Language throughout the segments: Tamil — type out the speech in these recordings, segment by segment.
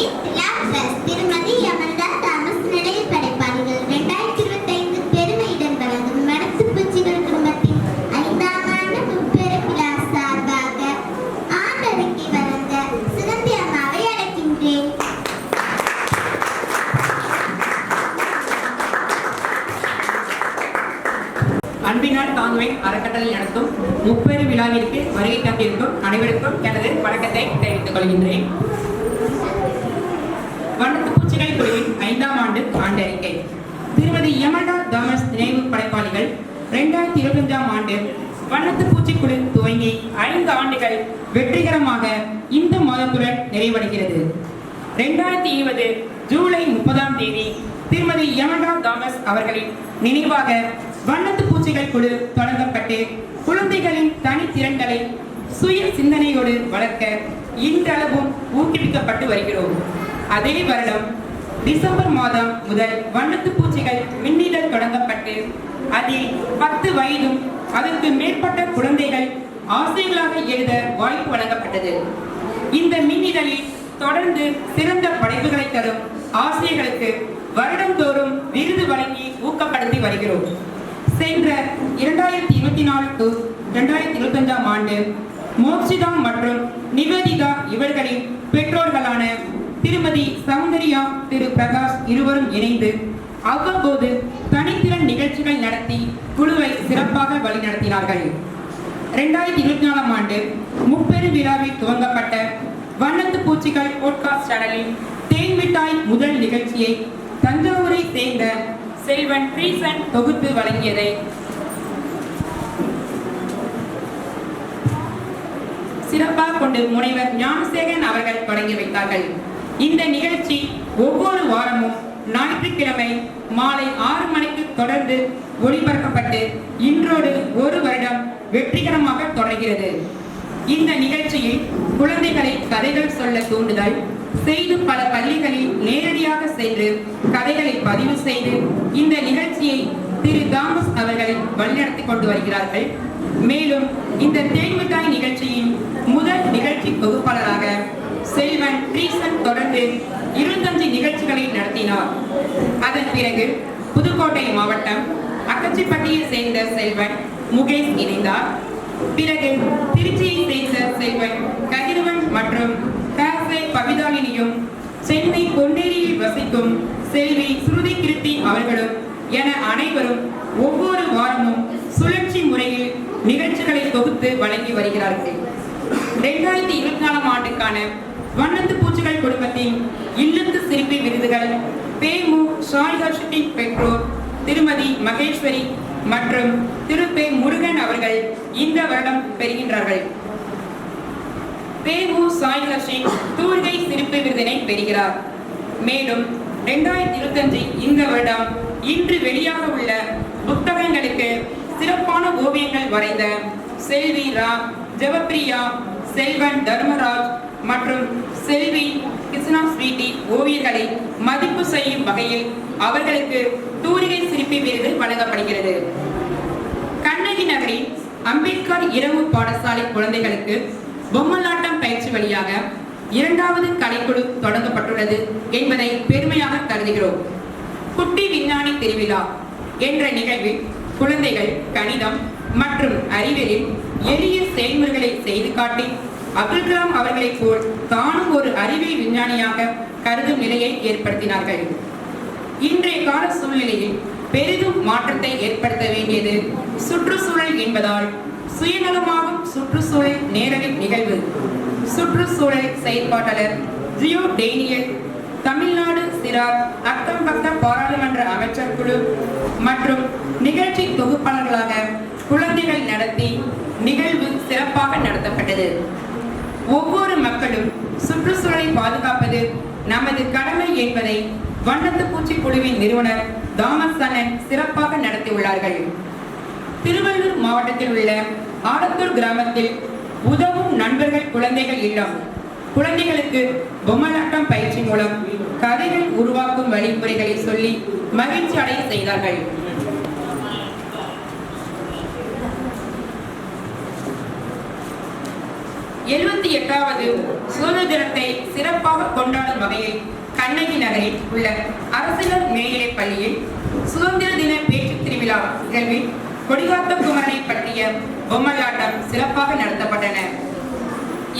வித்யா ட்ரஸ்ட் திருமதி யமந்தா தாமஸ் நிலையில் படைப்பாளிகள். இரண்டாயிரத்தி இருபத்தி ஐந்து வழங்கும் மனசு பூச்சிகள் குடும்பத்தின் ஐந்தாம் ஆண்டு முப்பெரும் விழா சார்பாக வழங்க சுகந்தி அம்மாவை அழைக்கின்றேன். அன்பினால் தாங்குவேன் அறக்கட்டளை நடத்தும் முப்பெரு விழாவிற்கு வருகை தந்திருக்கும் அனைவருக்கும் எனது வணக்கத்தை தெரிவித்துக் கொள்கின்றேன். வண்ணத்து ஐந்தாம் ஆண்டு ஆண்டறிக்கை. திருமதி யமண்டா தாமஸ் நினைவு படைப்பாளிகள் இரண்டாயிரத்தி இருபத்தஞ்சாம் ஆண்டு வண்ணத்து பூச்சிக்குழு துவங்கி ஐந்து ஆண்டுகள் வெற்றிகரமாக இந்த மாதத்துடன் நிறைவடைகிறது. இரண்டாயிரத்தி இருபது ஜூலை முப்பதாம் தேதி திருமதி யமண்டா தாமஸ் அவர்களின் நினைவாக வண்ணத்து பூச்சிகள் குழு தொடங்கப்பட்டு குழந்தைகளின் தனித்திறன்களை சுய சிந்தனையோடு வளர்க்க இன்றளவும் ஊக்குவிக்கப்பட்டு வருகிறோம். அதே வருடம் டிசம்பர் மாதம் முதல் வண்ணத்து பூச்சிகள் மின்னிடல் தொடங்கப்பட்டு அதில் பத்து வயதும் அதற்கு மேற்பட்ட குழந்தைகள் ஆசைகளாக எழுத வாய்ப்பு வழங்கப்பட்டது. இந்த மின்னிதழில் தொடர்ந்து சிறந்த படைப்புகளை தரும் ஆசிரியர்களுக்கு வருடந்தோறும் விருது வழங்கி ஊக்கப்படுத்தி வருகிறோம். சென்ற இரண்டாயிரத்தி இருபத்தி நாலு டு இரண்டாயிரத்தி இருபத்தஞ்சாம் ஆண்டு மோக்ஷிதா மற்றும் நிவேதிதா இவர்களின் பெற்றோர்களான திருமதி சௌந்தர்யா திரு பிரகாஷ் இருவரும் இணைந்து அவ்வப்போது தனித்திறன் நிகழ்ச்சிகள் நடத்தி குழுவை சிறப்பாக வழிநடத்தினார்கள். இரண்டாயிரத்தி இருபத்தி நாலாம் ஆண்டு முப்பெரும் விழாவில் துவங்கப்பட்ட வண்ணத்து பூச்சிகள் போட்காஸ்ட் சேனலில் தேன் மிட்டாய் முதல் நிகழ்ச்சியை தஞ்சாவூரை சேர்ந்த செல்வன் ப்ரீசன் தொகுத்து வழங்கியதை சிறப்பாக கொண்டு முனைவர் ஞானசேகன் அவர்கள் தொடங்கி வைத்தார்கள். இந்த நிகழ்ச்சி ஒவ்வொரு வாரமும் ஞாயிற்றுக்கிழமை மாலை ஆறு மணிக்கு தொடர்ந்து ஒளிபரப்பப்பட்டு இன்றோடு ஒரு வருடம் வெற்றிகரமாக தொடர்கிறது. இந்த நிகழ்ச்சியில் குழந்தைகளை கதைகள் சொல்ல தூண்டுதல் செய்து பல பள்ளிகளில் நேரடியாக சென்று கதைகளை பதிவு செய்து இந்த நிகழ்ச்சியை திரு தாமஸ் அவர்கள் வழிநடத்தி கொண்டு வருகிறார்கள். மேலும் இந்த தேன்மிட்டாய் நிகழ்ச்சியின் முதல் நிகழ்ச்சி தொகுப்பு செல்வன் தொடர்ந்து இருபத்தஞ்சு நிகழ்ச்சிகளை நடத்தினார். அதன் பிறகு புதுக்கோட்டை மாவட்டம் அக்கச்சிப்பட்டியை சேர்ந்த செல்வன் முகேஷ் இணைந்தார். பிறகு திருச்சியை சேர்ந்த செல்வன் கதிரவன் மற்றும் காசை பவிதாலினியும் சென்னை பொன்னேரியில் வசிக்கும் செல்வி ஸ்ருதி கிருத்தி அவர்களும் என அனைவரும் ஒவ்வொரு வாரமும் சுழற்சி முறையில் நிகழ்ச்சிகளை தொகுத்து வழங்கி வருகிறார்கள். இரண்டாயிரத்தி இருபத்தி நாலாம் ஆண்டுக்கான வண்ணத்து பூச்சிகள் குடும்பத்தின் இல்லத்து சிரிப்பி விருதுகள். பேமு ஷாய்ஹர்ஷின் பெற்றோர் திருமதி மகேஸ்வரி மற்றும் திரு பே முருகன் அவர்கள் இந்த வருடம் பெறுகின்றார்கள். பேமு சாய்ஹர்ஷின் தூர்கை சிரிப்பு விருதினை பெறுகிறார். மேலும் இரண்டாயிரத்தி இருபத்தஞ்சு இந்த வருடம் இன்று வெளியாக உள்ள புத்தகங்களுக்கு சிறப்பான ஓவியங்கள் வரைந்த செல்வி ரா ஜெவப்ரியா செல்வன் தர்மராஜ் மற்றும் செல்வி கிருஷ்ணா ஸ்வீட்டி ஓவியர்களை மதிப்பு செய்யும் வகையில் அவர்களுக்கு தூரிகை சிற்பி விருது வழங்கப்படுகிறது. கண்ணகி நகரில் அம்பேத்கர் இரவு பாடசாலை குழந்தைகளுக்கு பொம்மலாட்டம் பயிற்சி வழியாக இரண்டாவது கலைக்குழு தொடங்கப்பட்டுள்ளது என்பதை பெருமையாக கருதுகிறோம். குட்டி விஞ்ஞானி திருவிழா என்ற நிகழ்வில் குழந்தைகள் கணிதம் மற்றும் அறிவியலில் எளிய செயல்முறைகளை செய்து காட்டி அப்துல் கலாம் அவர்களைப் போல் தானும் ஒரு அறிவியல் விஞ்ஞானியாக கருதும் நிலையை ஏற்படுத்தினார்கள். இன்றைய கால சூழ்நிலையில் பெரிதும் மாற்றத்தை ஏற்படுத்த வேண்டியது சுற்றுச்சூழல் என்பதால் சுயநலமாகும் சுற்றுச்சூழல் நேரடி நிகழ்வு. சுற்றுச்சூழல் செயற்பாட்டாளர் ஜியோ டேனியல் தமிழ்நாடு சிறார் அக்கம் பக்க பாராளுமன்ற அமைச்சர் குழு மற்றும் நிகழ்ச்சி தொகுப்பாளர்களாக குழந்தைகள் நடத்தி நிகழ்வு சிறப்பாக நடத்தப்பட்டது. ஒவ்வொரு மக்களும் சுற்றுச்சூழலை பாதுகாப்பது நமது கடமை என்பதை வண்ணத்து பூச்சி குழுவின் நிறுவனர் தாமஸ் அண்ணன் சிறப்பாக நடத்தியுள்ளார்கள் திருவள்ளூர் மாவட்டத்தில் உள்ள ஆலத்தூர் கிராமத்தில் உதவும் நண்பர்கள் குழந்தைகள் இல்லம் குழந்தைகளுக்கு பொம்மலாட்டம் பயிற்சி மூலம் கதைகள் உருவாக்கும் வழிமுறைகளை சொல்லி மகிழ்ச்சி அடைய செய்தார்கள். எழுபத்தி எட்டாவது சுதந்திர தினத்தை சிறப்பாக கொண்டாடும் வகையில் கண்ணகி நகரில் உள்ள அரசினர் மேல்நிலைப் பள்ளியில் சுதந்திர தின பேச்சு திருவிழா நிகழ்வில் கொடிகாத்த குமரனை பற்றிய பொம்மலாட்டம் சிறப்பாக நடத்தப்பட்டன.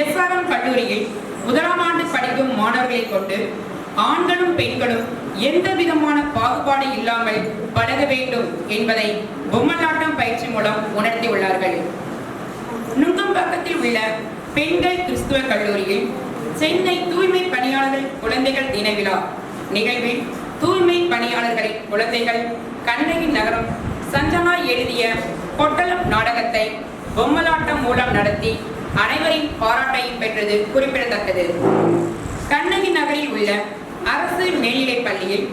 எஸ்ஆர்எம் கல்லூரியில் முதலாம் ஆண்டு படிக்கும் மாணவர்களை கொண்டு ஆண்களும் பெண்களும் எந்த விதமான பாகுபாடு இல்லாமல் பழக வேண்டும் என்பதை பொம்மலாட்டம் பயிற்சி மூலம் உணர்த்தியுள்ளார்கள். நுங்கம்பாக்கத்தில் உள்ள பெண்கள் கிறிஸ்துவ கல்லூரியில் சென்னை தூய்மை பணியாளர்கள் குழந்தைகள் தின விழா நிகழ்வில் தூய்மை பணியாளர்களின் குழந்தைகள் கண்ணகி நகரம் சஞ்சனா எழுதிய பொட்டலம் நாடகத்தை பொம்மலாட்டம் மூலம் நடத்தி அனைவரின் பாராட்டையும் பெற்றது குறிப்பிடத்தக்கது. கண்ணகி நகரில் உள்ள அரசு மேல்நிலைப் பள்ளியில்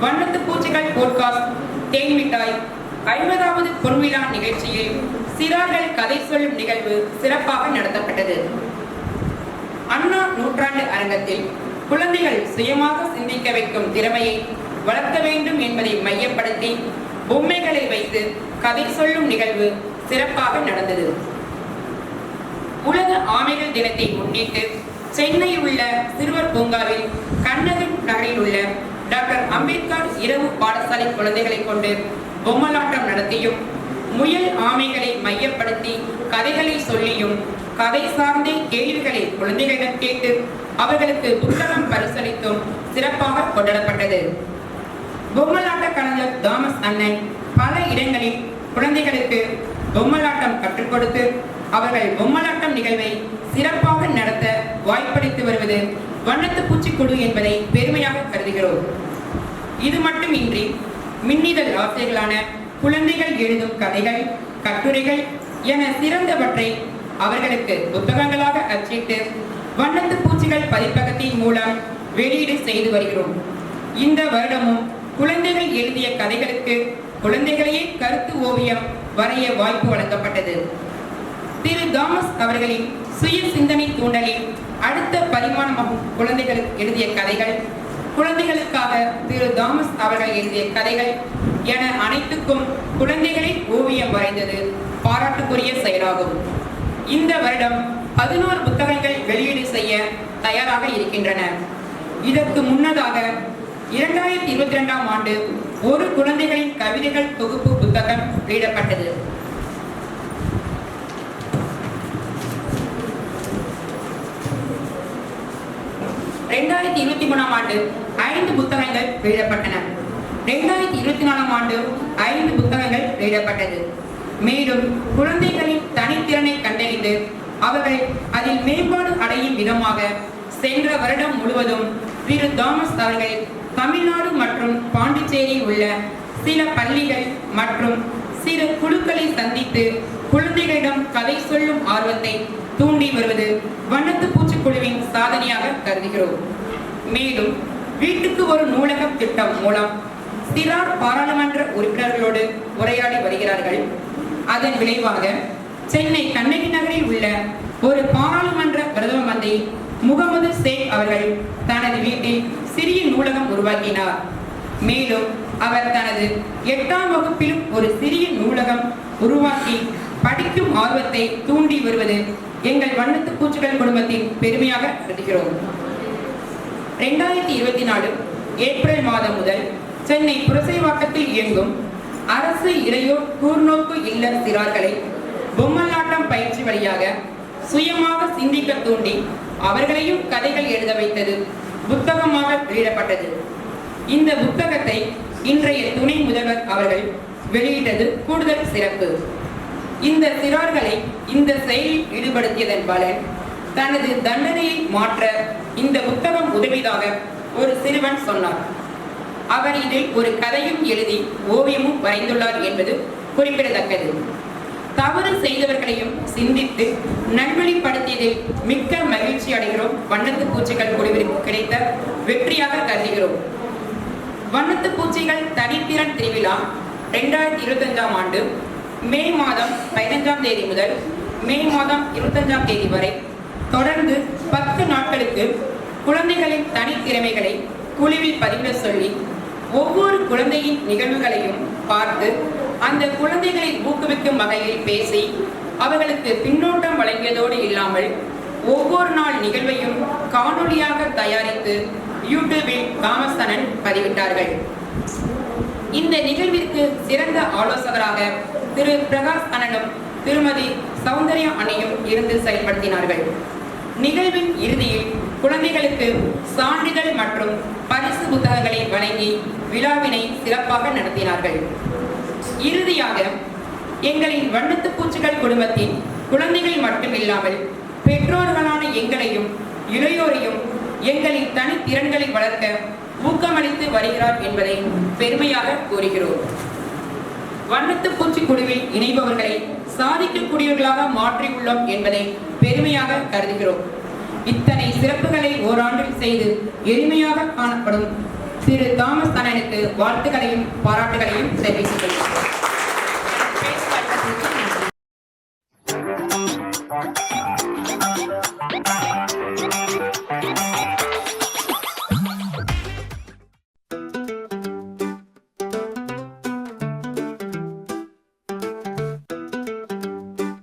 வண்ணத்து பூச்சிகள் போட்காஸ்ட் தேன் மிட்டாய் ஐம்பதாவது பொன்விழா நிகழ்ச்சியில் சிறார்கள் கதை சொல்லும் நிகழ்வு சிறப்பாக நடத்தப்பட்டது. அண்ணா நூற்றாண்டு அரங்கத்தில் குழந்தைகள் சுயமாக சிந்திக்க வைக்கும் திறமையை வளர்க்க வேண்டும் என்பதை மையப்படுத்தி பொம்மைகளை வைத்து கதை சொல்லும் நிகழ்வு சிறப்பாக நடந்தது. உலக ஆமைகள் தினத்தை முன்னிட்டு சென்னையில் உள்ள சிறுவர் பூங்காவில் கண்ணகன் நகரில் உள்ள டாக்டர் அம்பேத்கர் இரவு பாடசாலை குழந்தைகளை கொண்டு பொம்மலாட்டம் நடத்தியும் முயல் ஆமைகளை மையப்படுத்தி கதைகளை சொல்லியும் கதை சார்ந்த கேள்விகளை குழந்தைகளிடம் கேட்டு அவர்களுக்கு புத்தகம் பரிசளித்தும் சிறப்பாக கொண்டாடப்பட்டது. பொம்மலாட்ட கலைஞர் தாமஸ் அண்ணன் பல இடங்களில் குழந்தைகளுக்கு பொம்மலாட்டம் கற்றுக் கொடுத்து அவர்கள் பொம்மலாட்டம் நிகழ்வை சிறப்பாக நடத்த வாய்ப்பளித்து வருவது வண்ணத்து பூச்சிக்குழு என்பதை பெருமையாக கருதுகிறோம். இது மட்டுமின்றி மின்னிதழ் ஆசிரியர்களான குழந்தைகள் எழுதும் கதைகள் கட்டுரைகள் என சிறந்தவற்றை அவர்களுக்கு புத்தகங்களாக அச்சிட்டு வண்ணத்து பூச்சிகள் பதிப்பகத்தின் மூலம் வெளியீடு செய்து வருகிறோம். இந்த வருடமும் குழந்தைகள் எழுதிய கதைகளுக்கு குழந்தைகளையே கருத்து ஓவியம் வரைய வாய்ப்பு வழங்கப்பட்டது. திரு. தாமஸ் அவர்களின் சுய சிந்தனை தூண்டலில் அடுத்த பரிமாணமாகும் குழந்தைகள் எழுதிய கதைகள் குழந்தைகளுக்காக திரு தாமஸ் அவர்கள் எழுதிய கதைகள் என அனைத்துக்கும் குழந்தைகளை ஓவியம் வரைந்தது பாராட்டுக்குரிய செயலாகும். இந்த வருடம் பதினோரு புத்தகங்கள் வெளியீடு செய்ய தயாராக இருக்கின்றன. இதற்கு முன்னதாக இரண்டாயிரத்தி இருபத்தி ரெண்டாம் ஆண்டு ஒரு குழந்தைகளின் கவிதைகள் தொகுப்பு புத்தகம் வெளியிடப்பட்டது. ரெண்டாயிரத்தி இருபத்தி மூணாம் ஆண்டு ஐந்து புத்தகங்கள் வெளியிடப்பட்டன ரெண்டாயிரத்தி இருபத்தி நாலாம் ஆண்டு ஐந்து புத்தகங்கள் வெளியிடப்பட்டது மேலும் குழந்தைகளின் தனித்திறனை கண்டறிந்து அவர்கள் அதில் மேம்பாடு அடையும் விதமாக சென்ற வருடம் முழுவதும் திரு தாமஸ் அவர்கள் தமிழ்நாடு மற்றும் பாண்டிச்சேரியில் உள்ள சில பள்ளிகள் மற்றும் சிறு குழுக்களை சந்தித்து குழந்தைகளிடம் கதை சொல்லும் ஆர்வத்தை தூண்டி வருவது வண்ணத்து பூச்சிக்குழுவின் சாதனையாக கருதுகிறோம். மேலும் வீட்டுக்கு ஒரு நூலகம் திட்டம் மூலம் சிறார் பாராளுமன்ற உறுப்பினர்களோடு உரையாடி வருகிறார்கள். அதன் விளைவாக சென்னை கண்ணகி நகரில் உள்ள ஒரு பாராளுமன்ற பிரதம மந்திரி முகமது சேக் அவர்கள் தனது வீட்டில் சிறிய நூலகம் உருவாக்கினார். மேலும் அவர் தனது எட்டாம் வகுப்பிலும் ஒரு சிறிய நூலகம் உருவாக்கி படிக்கும் ஆர்வத்தை தூண்டி வருவது எங்கள் வண்ணத்து பூச்சிகள் குடும்பத்தின் பெருமையாக கருதுகிறோம். ரெண்டாயிரத்தி இருபத்தி நாலு ஏப்ரல் மாதம் முதல் சென்னை புரசைவாக்கத்தில் இயங்கும் அரசு இளையோர் கூர்நோக்கு இல்ல சிறார்களை பொம்மலாட்டம் பயிற்சி வழியாக சுயமாக சிந்திக்க தூண்டி அவர்களையும் கதைகள் எழுத வைத்தது புத்தகமாக வெளியிடப்பட்டது. இந்த புத்தகத்தை இன்றைய துணை முதல்வர் அவர்கள் வெளியிட்டது கூடுதல் சிறப்பு. இந்த சிறார்களை இந்த செயலில் ஈடுபடுத்தியதன் பலன் தனது தண்டனையை மாற்ற இந்த புத்தகம் உதவியதாக ஒரு சிறுவன் சொன்னார். அவர் இதில் ஒரு கதையும் எழுதி ஓவியமும் வரைந்துள்ளார் என்பது குறிப்பிடத்தக்கது. தவறு செய்தவர்களையும் சிந்தித்து நல்வழிப்படுத்தியதில் மிக்க மகிழ்ச்சி அடைகிறோம். வண்ணத்து பூச்சிகள் குழுவிற்கு கிடைத்த வெற்றியாக கருதுகிறோம். வண்ணத்து பூச்சிகள் தனித்திறன் திருவிழா ரெண்டாயிரத்தி இருபத்தஞ்சாம் ஆண்டு மே மாதம் பதினஞ்சாம் தேதி முதல் மே மாதம் இருபத்தஞ்சாம் தேதி வரை தொடர்ந்து பத்து நாட்களுக்கு குழந்தைகளின் தனித்திறமைகளை குழுவில் பதிவிட சொல்லி ஒவ்வொரு குழந்தையின் நிகழ்வுகளையும் பார்த்து அந்த குழந்தைகளை ஊக்குவிக்கும் வகையில் பேசி அவர்களுக்கு பின்னோட்டம் வழங்கியதோடு இல்லாமல் ஒவ்வொரு நாள் நிகழ்வையும் காணொளியாக தயாரித்து யூடியூபில் காமஸ்தனன் பதிவிட்டார்கள். இந்த நிகழ்விற்கு சிறந்த ஆலோசகராக திரு பிரகாஷ் அண்ணனும் திருமதி சௌந்தர்யா அணியும் இருந்து செயல்படுத்தினார்கள். நிகழ்வின் இறுதியில் குழந்தைகளுக்கு சான்றிதழ் மற்றும் பரிசு புத்தகங்களை வழங்கி விழாவினை சிறப்பாக நடத்தினார்கள். இறுதியாக எங்களின் வண்ணத்து பூச்சிகள் குடும்பத்தின் குழந்தைகள் மட்டுமில்லாமல் பெற்றோர்களான எங்களையும் இளையோரையும் எங்களின் தனித்திறன்களை வளர்க்க ஊக்கமளித்து வருகிறார் என்பதை பெருமையாக கூறுகிறோம். வண்ணத்து பூச்சி குழுவில் இணைபவர்களை சாதிக்கக்கூடியவர்களாக மாற்றியுள்ளோம் என்பதை பெருமையாக கருதுகிறோம். இத்தனை சிறப்புகளை ஓராண்டில் செய்து எளிமையாக காணப்படும் திரு தாமஸ் அண்ணனுக்கு வாழ்த்துக்களையும் பாராட்டுகளையும் தெரிவித்துக் கொள்கிறோம்.